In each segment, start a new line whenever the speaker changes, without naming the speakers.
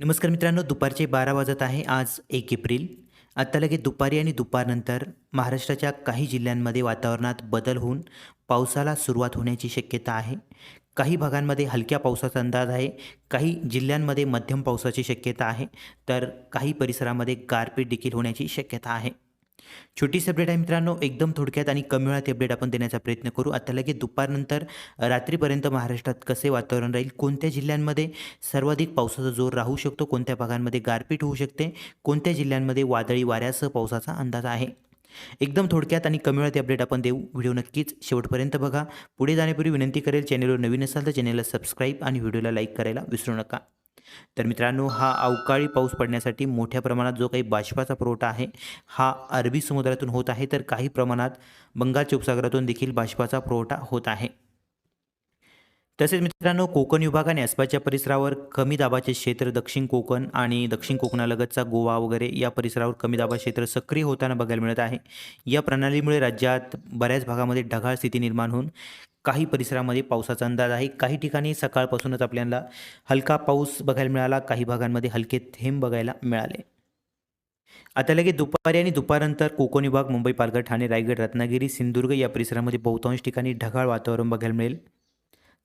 नमस्कार मित्रांनो दुपारचे बारा वाजत आहे आज एक एप्रिल. आत्ता लगेच दुपारी आणि दुपारनंतर महाराष्ट्राच्या काही जिल्ह्यांमध्ये वातावरणात बदल होऊन पावसाला सुरुवात होण्याची शक्यता आहे. काही भागांमध्ये हलक्या पावसाचा अंदाज आहे काही जिल्ह्यांमध्ये मध्यम पावसाची शक्यता आहे तर काही परिसरामध्ये गारपीट देखील होण्याची शक्यता आहे. छोटी अपडेट आहे मित्रांनो एकदम थोडक्यात आणि कमी वेळात अपडेट आपण देण्याचा प्रयत्न करू. आता लगेच दुपारनंतर रात्रीपर्यंत महाराष्ट्रात कसे वातावरण राहील कोणत्या जिल्ह्यांमध्ये सर्वाधिक पावसाचा जोर राहू शकतो कोणत्या भागांमध्ये गारपीट होऊ शकते कोणत्या जिल्ह्यांमध्ये वादळी वाऱ्यासह पावसाचा अंदाज आहे. एकदम थोडक्यात आणि कमी वेळात अपडेट आपण देऊ. व्हिडिओ नक्कीच शेवटपर्यंत बघा. पुढे जाण्यापूर्वी विनंती करेल चॅनलवर नवीन असाल तर चॅनलला सबस्क्राईब आणि व्हिडिओला लाईक करायला विसरू नका. तर मित्रांनो हा अवकाळी पाऊस पडण्यासाठी मोठ्या प्रमाणात जो काही बाष्पाचा पुरवठा आहे हा अरबी समुद्रातून होत आहे. तर काही प्रमाणात बंगालच्या उपसागरातून देखील बाष्पाचा पुरवठा होत आहे. तसेच मित्रांनो कोकण विभाग आणि आसपासच्या परिसरावर कमी दाबाचे क्षेत्र दक्षिण कोकण आणि दक्षिण कोकणालगतचा गोवा वगैरे या परिसरावर कमी दाबा क्षेत्र सक्रिय होताना बघायला मिळत आहे. या प्रणालीमुळे राज्यात बऱ्याच भागामध्ये ढगाळ स्थिती निर्माण होऊन काही परिसरामध्ये पावसाचा अंदाज आहे. काही ठिकाणी सकाळपासूनच आपल्याला हलका पाऊस बघायला मिळाला. काही भागांमध्ये हलके थेंब बघायला मिळाले. आता लगेच दुपारी आणि दुपारनंतर कोकण विभाग मुंबई पालघर ठाणे रायगड रत्नागिरी सिंधुदुर्ग या परिसरामध्ये बहुतांश ठिकाणी ढगाळ वातावरण बघायला मिळेल.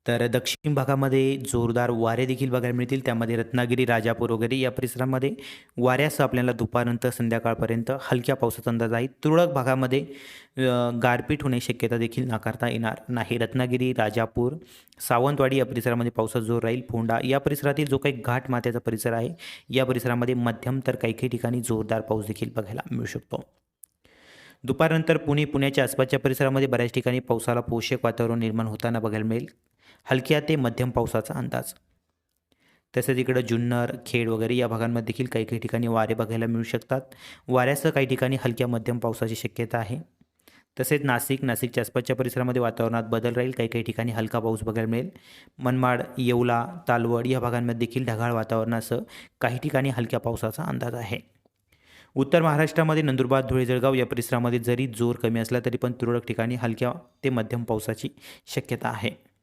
तर दक्षिण भागामध्ये जोरदार वारे देखील बघायला मिळतील. त्यामध्ये रत्नागिरी राजापूर वगैरे या परिसरामध्ये वाऱ्यासह आपल्याला दुपारनंतर संध्याकाळपर्यंत हलक्या पावसाचा अंदाज आहे. तुरळक भागामध्ये गारपीट होण्याची शक्यता देखील नाकारता येणार नाही. रत्नागिरी राजापूर सावंतवाडी या परिसरामध्ये पावसाचा जोर राहील. फोंडा या परिसरातील जो काही घाट मात्याचा परिसर आहे या परिसरामध्ये मध्यम तर काही काही ठिकाणी जोरदार पाऊस देखील बघायला मिळू शकतो. दुपारनंतर पुणे पुण्याच्या आसपासच्या परिसरामध्ये बऱ्याच ठिकाणी पावसाला पोषक वातावरण निर्माण होताना बघायला मिळेल. हलक्या ते मध्यम पावसाचा अंदाज. तसेच इकडं जुन्नर खेड वगैरे या भागांमध्ये देखील काही काही ठिकाणी वारे बघायला मिळू शकतात. वाऱ्यासह काही ठिकाणी हलक्या मध्यम पावसाची शक्यता आहे. तसेच नाशिक नाशिकच्या आसपासच्या परिसरामध्ये वातावरणात बदल राहील. काही काही ठिकाणी हलका पाऊस बघायला मिळेल. मनमाड येवला तालवड या भागांमध्ये देखील ढगाळ वातावरणासह काही ठिकाणी हलक्या पावसाचा अंदाज आहे. उत्तर महाराष्ट्रामध्ये नंदुरबार धुळे जळगाव या परिसरामध्ये जरी जोर कमी असला तरी पण तुरळक ठिकाणी हलक्या ते मध्यम पावसाची शक्यता आहे.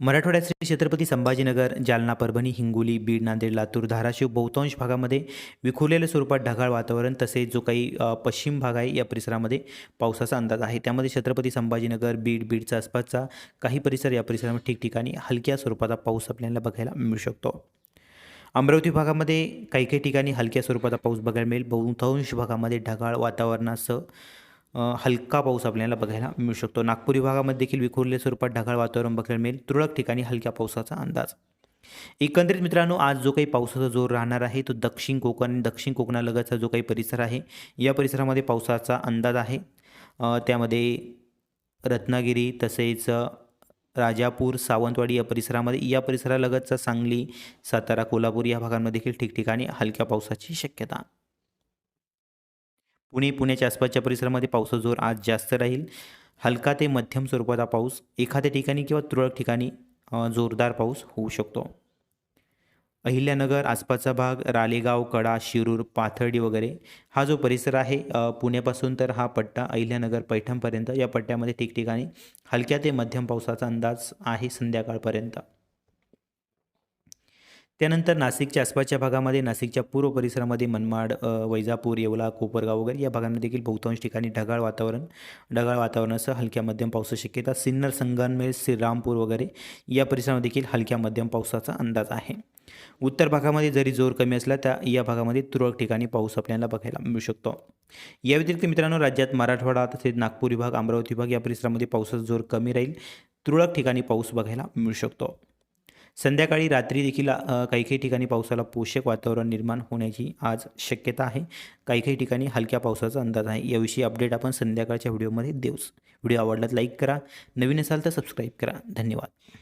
मराठवाड्यात श्री छत्रपती संभाजीनगर जालना परभणी हिंगोली बीड नांदेड लातूर धाराशिव बहुतांश भागामध्ये विखुरलेल्या स्वरूपात ढगाळ वातावरण तसेच जो काही पश्चिम भाग आहे या परिसरामध्ये पावसाचा अंदाज आहे. त्यामध्ये छत्रपती संभाजीनगर बीड बीडचा आसपासचा काही परिसर या परिसरामध्ये ठिकठिकाणी हलक्या स्वरूपाचा पाऊस आपल्याला बघायला मिळू शकतो. अमरावती भागामध्ये काही काही ठिकाणी हलक्या स्वरूपाचा पाऊस बघायला मिळेल. बहुतांश भागामध्ये ढगाळ वातावरणासह हलका पाऊस आपल्याला बघायला मिळू शकतो. नागपूर विभागामध्ये देखील विखुरले स्वरूपात ढगाळ वातावरण बघायला मिळेल. तुरळक ठिकाणी हलक्या पावसाचा अंदाज. एकंदरीत मित्रांनो आज जो काही पावसाचा जोर राहणार आहे तो दक्षिण कोकण आणि दक्षिण कोकणालगतचा जो काही परिसर आहे या परिसरामध्ये पावसाचा अंदाज आहे. त्यामध्ये रत्नागिरी तसेच राजापूर सावंतवाडी या परिसरामध्ये या परिसरालगतचा सांगली सातारा कोल्हापूर या भागांमध्ये देखील ठिकठिकाणी हलक्या पावसाची शक्यता. पुणे पुण्याच्या आसपासच्या परिसरामध्ये पावसाचा जोर आज जास्त राहील. हलका ते मध्यम स्वरूपाचा पाऊस एखाद्या ठिकाणी किंवा तुरळक ठिकाणी जोरदार पाऊस होऊ शकतो. अहिल्यानगर आसपासचा भाग रालेगाव कडा शिरूर पाथर्डी वगैरे हा जो परिसर आहे पुण्यापासून तर हा पट्टा अहिल्यानगर पैठणपर्यंत या पट्ट्यामध्ये ठिकठिकाणी हलक्या ते मध्यम पावसाचा अंदाज आहे संध्याकाळपर्यंत. त्यानंतर नाशिकच्या आसपासच्या भागामध्ये नाशिकच्या पूर्व परिसरामध्ये मनमाड वैजापूर येवला कोपरगाव वगैरे या भागांमध्ये देखील बहुतांश ठिकाणी ढगाळ वातावरण ढगाळ वातावरणासह हलक्या मध्यम पावसाची शक्यता. सिन्नर संगमनेर श्रीरामपूर वगैरे या परिसरामध्ये देखील हलक्या मध्यम पावसाचा अंदाज आहे. उत्तर भागामध्ये जरी जोर कमी असला त्या या भागामध्ये तुरळक ठिकाणी पाऊस आपल्याला बघायला मिळू शकतो. या व्यतिरिक्त मित्रांनो राज्यात मराठवाडा तसेच नागपूर विभाग अमरावती विभाग या परिसरामध्ये पावसाचा जोर कमी राहील. तुरळक ठिकाणी पाऊस बघायला मिळू शकतो. संध्याकाळी रात्री देखील काही काही ठिकाणी पावसाला पोषक वातावरण निर्माण होण्याची आज शक्यता आहे. काही काही ठिकाणी हलक्या पावसाचा अंदाज आहे. याविषयी अपडेट आपण संध्याकाळच्या व्हिडिओमध्ये देऊच. व्हिडिओ आवडला लाईक करा. नवीन असाल तर सबस्क्राईब करा. धन्यवाद.